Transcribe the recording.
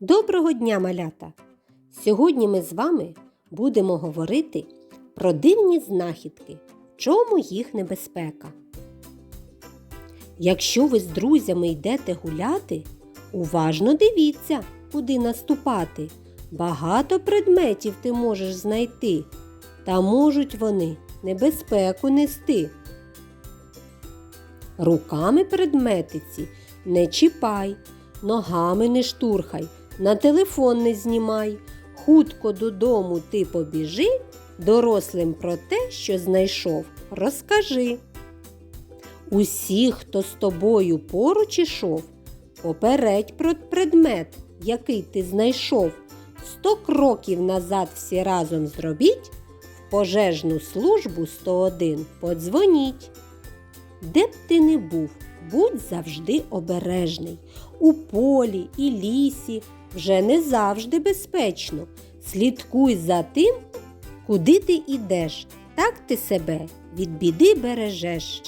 Доброго дня, малята! Сьогодні ми з вами будемо говорити про дивні знахідки, в чому їх небезпека. Якщо ви з друзями йдете гуляти, уважно дивіться, куди наступати. Багато предметів ти можеш знайти, та можуть вони небезпеку нести. Руками предметиці не чіпай, ногами не штурхай, на телефон не знімай. Хутко додому ти побіжи, дорослим про те, що знайшов, розкажи. Усі, хто з тобою поруч ішов, попередь про предмет, який ти знайшов. Сто кроків назад всі разом зробіть, в пожежну службу 101 подзвоніть. Де б ти не був, будь завжди обережний. У полі і лісі вже не завжди безпечно. Слідкуй за тим, куди ти ідеш, так ти себе від біди бережеш.